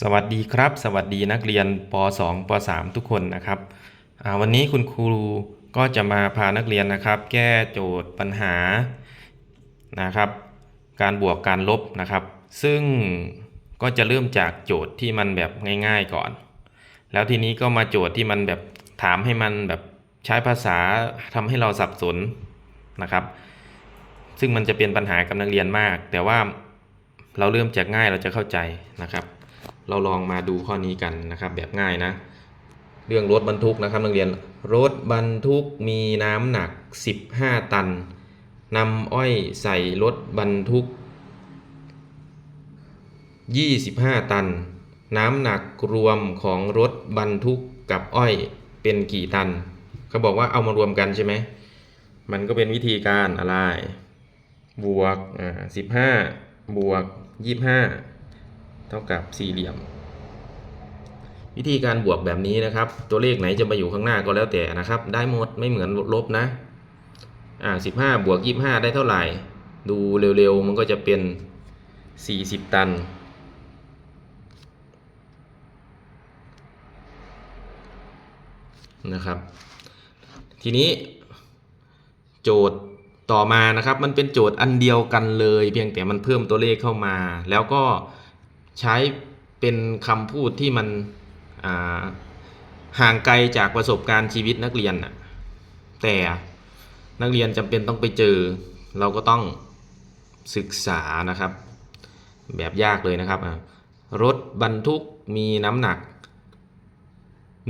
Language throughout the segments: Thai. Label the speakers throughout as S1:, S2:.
S1: สวัสดีครับ สวัสดีนักเรียนป .2 ป .3 ทุกคนนะครับวันนี้คุณครูก็จะมาพานักเรียนนะครับ แก้โจทย์ปัญหานะครับ การบวกการลบนะครับ ซึ่งก็จะเริ่มจากโจทย์ที่มันแบบง่าย ๆก่อน แล้วทีนี้ก็มาโจทย์ที่มันแบบถามให้มันแบบใช้ภาษาทำให้เราสับสนนะครับ ซึ่งมันจะเป็นปัญหากับนักเรียนมาก แต่ว่าเราเริ่มจากง่ายเราจะเข้าใจนะครับ เราลองมาดูข้อนี้กันนะครับ แบบง่ายนะ เรื่องรถบรรทุกนะครับนักเรียนรถบรรทุกมีน้ำหนัก 15 ตันนำอ้อยใส่รถบรรทุก 25 ตัน น้ำหนักรวมของรถบรรทุกกับอ้อยเป็นกี่ตัน เขาบอกว่าเอามารวมกันใช่ไหม มันก็เป็นวิธีการอะไร บวกอ่าสิบห้าบวกยี่ห้า เท่ากับสี่เหลี่ยม วิธีการบวกแบบนี้นะครับ ตัวเลขไหนจะมาอยู่ข้างหน้าก็แล้วแต่นะครับ ได้หมดไม่เหมือนลบนะอ่าสิบห้าบวกยี่ห้าได้เท่าไหร่ ดูเร็วๆ มันก็จะเป็นสี่สิบตันนะครับ ทีนี้โจทย์ต่อมานะครับ มันเป็นโจทย์อันเดียวกันเลย เพียงแต่มันเพิ่มตัวเลขเข้ามา แล้วก็ ใช้เป็นคำพูดที่มันห่างไกลจากประสบการณ์ชีวิตนักเรียนน่ะแต่นักเรียนจำเป็นต้องไปเจอ เราก็ต้องศึกษานะครับ แบบยากเลยนะครับ รถบรรทุกมีน้ำหนัก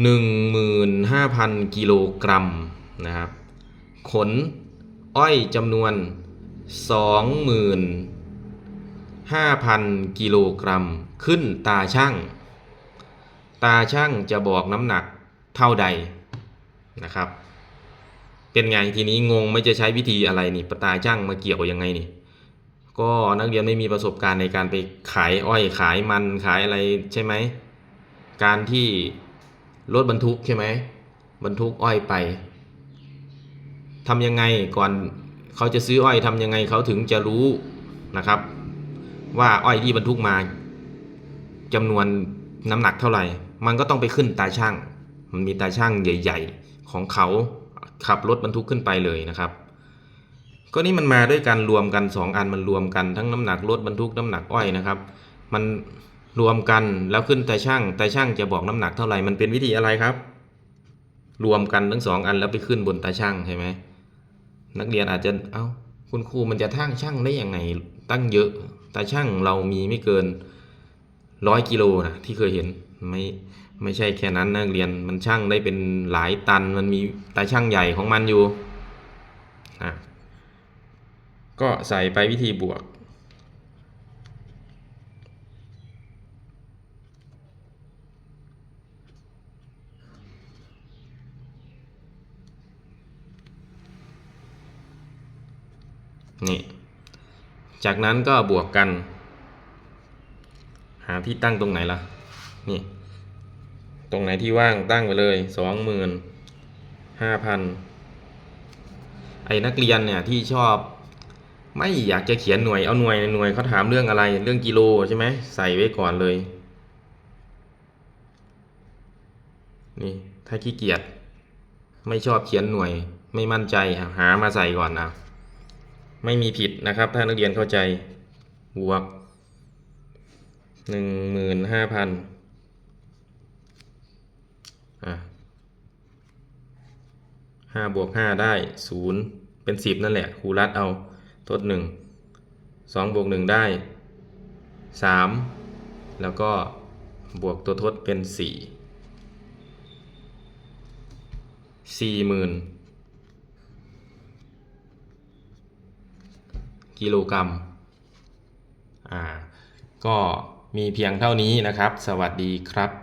S1: 15,000 กิโลกรัมนะครับ ขนอ้อยจำนวน 5,000 กิโลกรัม ขึ้นตาช่าง ตาช่างจะบอกน้ำหนักเท่าใดนะครับ เป็นไงทีนี้งงไม่จะใช้วิธีอะไรนี่ตาช่างมาเกี่ยวยังไงนี่ ก็นักเรียนไม่มีประสบการณ์ในการไปขายอ้อยขายมันขายอะไรใช่ไหม การที่รถบรรทุกใช่ไหมบรรทุกอ้อยไปทำยังไงก่อนเขาจะซื้ออ้อยทำยังไงเขาถึงจะรู้นะครับ ว่าอ้อยที่บรรทุกมาจำนวนน้ำหนักเท่าไหร่ มันก็ต้องไปขึ้นตาช่าง มันมีตาช่างใหญ่ ๆ ของเขาขับรถบรรทุกขึ้นไปเลยนะครับ ก็นี่มันมาด้วยกันรวมกันสองอันมันรวมกันทั้งน้ำหนักรถบรรทุกน้ำหนักอ้อยนะครับ มันรวมกันแล้วขึ้นต่ช่างต่ช่างจะบอกน้ำหนักเท่าไหร่ มันเป็นวิธีอะไรครับ รวมกันทั้งสองอันแล้วไปขึ้นบนตาช่างใช่ไหมนักเรียนอาจจะเอา้าคุณครูมันจะทั้งช่างได้ยังไงตั้งเยอะ ตาช่างเรามีไม่เกินร้อยกิโลนะที่เคยเห็นไม่ไม่ใช่แค่นั้นนักเรียนมันช่างได้เป็นหลายตัน มันมีตาช่างใหญ่ของมันอยู่อะก็ใส่ไปวิธีบวก นี่ จากนั้นก็บวกกัน หาที่ตั้งตรงไหนล่ะ นี่ ตรงไหนที่ว่างตั้งไปเลยสองหมื่นห้าพันไอ้นักเรียนเนี่ยที่ชอบ ไม่อยากจะเขียนหน่วยเอาหน่วยหน่วยเขาถามเรื่องอะไรเรื่องกิโลใช่ไหมใส่ไว้ก่อนเลย นี่ถ้าขี้เกียจไม่ชอบเขียนหน่วยไม่มั่นใจหามาใส่ก่อนนะ ไม่มีผิดนะครับ ถ้านักเรียนเข้าใจบวกหนึ่งหมื่นห้าพันห้าบวกห้าได้ศูนย์เป็นสิบนั่นแหละครูรัดเอาทดองบวกหนึ่งได้สามแล้วก็บวกตัวทดเป็นสี่สี่หมื่น กิโลกรัมอ่าก็มีเพียงเท่านี้นะครับ สวัสดีครับ